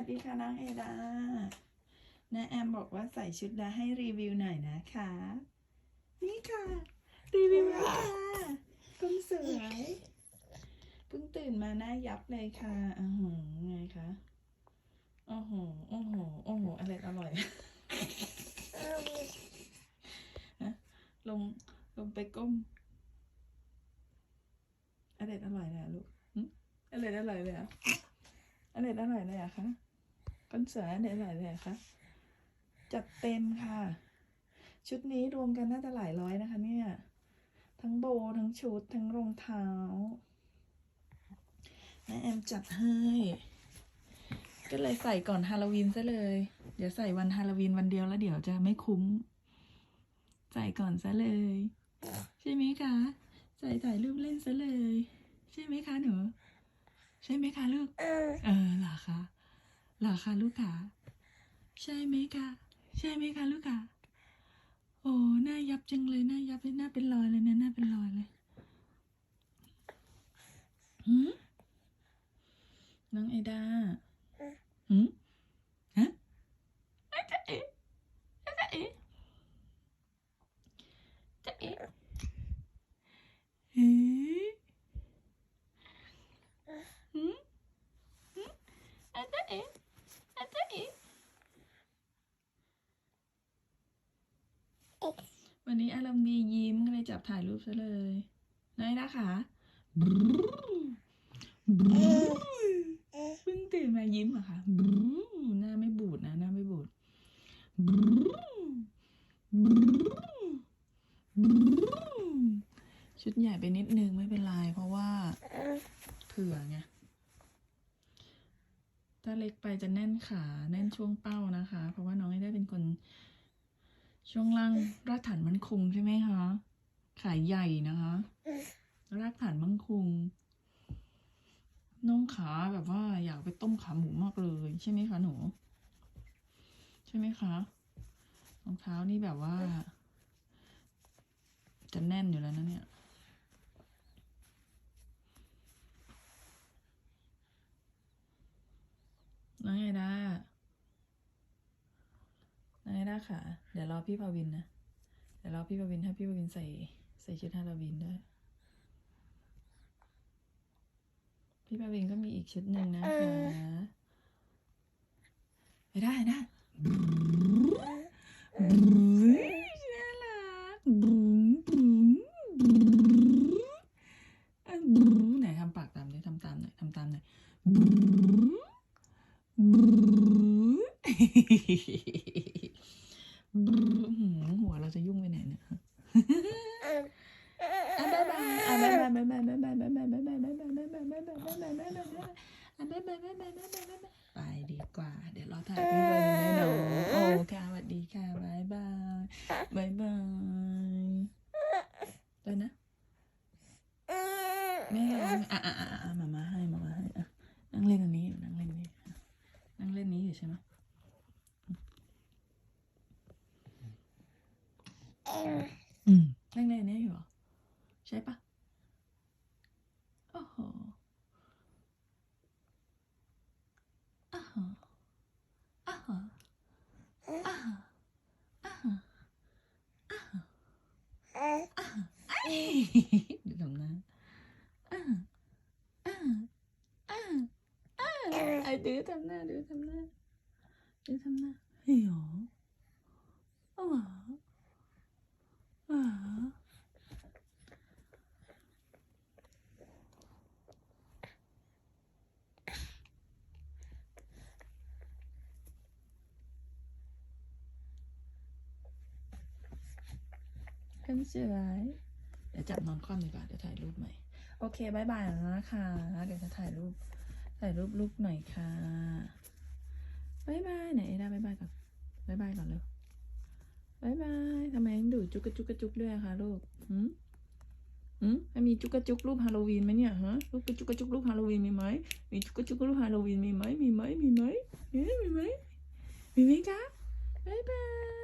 วัสดีค่ะน้องเอดานะแอมบอกว่าใส่ชุดแล้วให้รีวิวหน่อยนะคะ นี่ค่ะ รีวิวแล้วค่ะคุณสวยเพิ่งตื่นมาหน้ายับเลยค่ะอือหือไงคะโอ้โหโอ้โหโอ้โหอร่อยอร่อยลงลงไปก้มอร่อยอร่อยเลยลูกหึอร่อยอร่อยเลยอะอร่อยอร่อยเลยอะคะ ก้นเสืออร่อยอร่อยเลยคะจัดเต็มค่ะ ชุดนี้รวมกันน่าจะหลายร้อยนะคะ เนี่ย ทั้งโบทั้งชุด ทั้งรองเท้าแม่แอมจัดให้ ก็เลยใส่ก่อนฮาโลวีนซะเลย เดี๋ยวใส่วันฮาโลวีนวันเดียวแล้วเดี๋ยวจะไม่คุ้ม ใส่ก่อนซะเลย ใช่ไหมคะ ใส่ถ่ายรูปเล่นซะเลย ใช่ไหมคะหนู ใช่ไหมคะลูก เออเหรอคะเหรอ คะลูกคะใช่ไหมคะใช่ไหมคะลูกคะโอ้หน้ายับจังเลยหน้ายับเลยหน้าเป็นรอยเลยนะหน้าเป็นรอยเลยหืมน้องไอดาหืมฮะไอ้จ๊ะเอ๋ไอ้จ๊ะเอ๋ จ๊ะเอ๋เฮ้หืมหืมอาจ๊ะเอ๋อาจ๊ะเอ๋วั นนี้อารมณ์ดียิ้มก็เลยจับถ่ายรูปซะเลยนายนะคะบเพิ่งตื่นมายิ้มอะคะบหน้าไม่บูดนะหน้าไม่บูดบชุดใหญ่ไปนิดนึงไม่เป็นไรเพราะว่าเผื่อไงถ้าเล็กไปจะแน่นขาแน่นช่วงเป้านะคะ เพราะว่าน้องไม่ได้เป็นคน ช่วงล่างรากฐานมันคงใช่ไหมคะ ขายใหญ่นะคะ รากฐานมั่นคง น้องขาแบบว่าอยากไปต้มขาหมูมากเลยใช่ไหมคะหนู ใช่ไหมคะรองเท้านี่แบบว่า จะแน่นอยู่แล้วนะเนี่ยน้องไอด้า น้องไอด้าค่ะเดี๋ยวรอพี่พาวินนะ เดี๋ยวรอพี่พาวินให้พี่พาวินใส่ใส่ชุดฮาโลวีนด้วย พี่พาวินก็มีอีกชุดหนึ่งนะคะไอด้าไอด้าบรูน่ารักบรูบรูบรูอะบรูไหนทำปากตามดิทำตามหน่อยทำตามหน่อยบรูบรูบรูหืม หัวเราจะยุ่งไปไหนเนี่ยอะบ๊ายบายอะบ๊ายบายบ๊ายบายบ๊ายบายบ๊ายบายบ๊ายบายบ๊ายบายบ๊ายบายบ๊ายบายบ๊ายบายบ๊ายบายบ๊ายบายบ๊ายบายอะบ๊ายบายบ๊ายบายบ๊ายบายบ๊ายบายบ๊ายบายไปดีกว่าเดี๋ยวเราถ่ายพี่ไปแน่นอนโอ้ค่ะสวัสดีค่ะบ๊ายบายบ๊ายบายไปนะแม่อะอะอะมามาให้มามาให้อะนั่งเล่นอันนี้อยู่นั่งเล่นนี้นั่งเล่นนี้อยู่ใช่ไหม 짧아? 어허 아허 아허 아허 아허 아허 아허 아니 눈 없나? 아허 아허 아허 아허 아눈 삼나 눈 삼나 눈 삼나 해요 어머 คนสวยเดี๋ยวจับนอนคว่ำดีกว่าเดี๋ยวถ่ายรูปใหม่ โอเคบายบายแล้วนะคะ เดี๋ยวจะถ่ายรูป ถ่ายรูปลูกหน่อยค่ะบายบายไหนเอด้าบายบายก่อนบายบายก่อนเร็วบายบายทำไมต้องดูจุกกระจุกกระจุกด้วยอะคะลูกหืมหืมให้มีจุกกระจุกรูปฮาโลวีนไหมเนี่ยฮะรูปกระจุกกระจุกรูปฮาโลวีนมีไหมมีจุกกระจุกรูปฮาโลวีนมีไหมมีไหมมีไหมเอ๊ะมีไหมมีไหมคะบายบาย